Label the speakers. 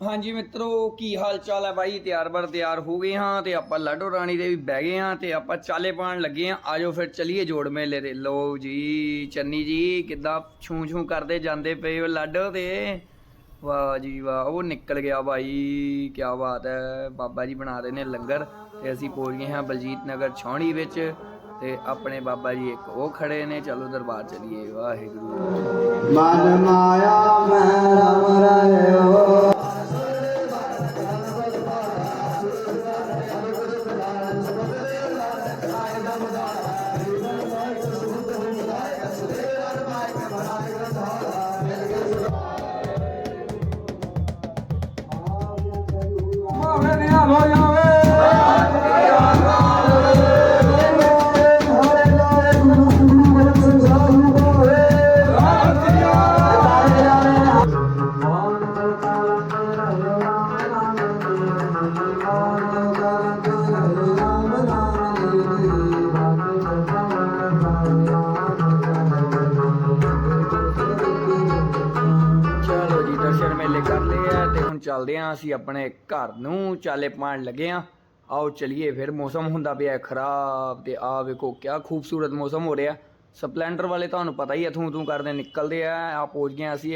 Speaker 1: ਹਾਂਜੀ ਮਿੱਤਰੋ, ਕੀ ਹਾਲ ਚਾਲ ਹੈ ਬਾਈ? ਤਿਆਰ ਬਰ ਤਿਆਰ ਹੋ ਗਏ ਹਾਂ ਤੇ ਆਪਾਂ ਲਾਡੋ ਰਾਣੀ ਦੇ ਵੀ ਬਹਿ ਗਏ ਹਾਂ ਤੇ ਆਪਾਂ ਚਾਲੇ ਪਾਣ ਲੱਗੇ ਹਾਂ। ਆਜੋ ਫਿਰ ਚਲੀਏ ਜੋੜ ਮੇਲੇ ਦੇ ਲੋ ਜੀ, ਚੰਨੀ ਜੀ, ਕਿੱਦਾਂ ਛੂ ਛੂ ਕਰਦੇ ਜਾਂਦੇ ਪਏ ਹੋ ਲਾਡੋ ਤੇ? ਵਾਹ ਜੀ ਵਾਹ, ਉਹ ਨਿਕਲ ਗਿਆ ਬਾਈ ਕੀ ਬਾਤ ਹੈ। ਬਾਬਾ ਜੀ ਬਣਾ ਰਹੇ ਨੇ ਲੰਗਰ ਤੇ ਅਸੀਂ ਪਹੁੰਚ ਗਏ ਹਾਂ ਬਲਜੀਤ ਨਗਰ ਛਾਉਣੀ ਵਿੱਚ ਤੇ ਆਪਣੇ ਬਾਬਾ ਜੀ ਇੱਕ ਉਹ ਖੜੇ ਨੇ। ਚਲੋ ਦਰਬਾਰ ਚਲੀਏ। ਵਾਹਿਗੁਰੂ।
Speaker 2: ਮਨ ਮਾਇਆ
Speaker 1: ਚਲੋ ਜੀ, ਦਰਸ਼ਨ ਮੇਲੇ ਕਰ ਲਏ ਆ ਤੇ ਹੁਣ ਚੱਲਦੇ ਆ ਅਸੀਂ ਆਪਣੇ ਘਰ ਨੂੰ। ਚਾਲੇ ਪਾਣ ਲੱਗੇ ਆ। ਆਓ ਚਲਿਏ ਫਿਰ, ਮੌਸਮ ਹੁੰਦਾ ਪਿਆ ਖਰਾਬ ਤੇ ਆ ਵੇਖੋ ਕਿਆ ਖੂਬਸੂਰਤ ਮੌਸਮ ਹੋ ਰਿਹਾ। ਸਪਲੈਂਡਰ ਵਾਲੇ ਤੁਹਾਨੂੰ ਪਤਾ ਹੀ ਹੈ ਥੂ ਥੂ ਕਰਦੇ ਨਿਕਲਦੇ ਆ ਆ ਪਹੁੰਚ ਗਏ ਅਸੀਂ।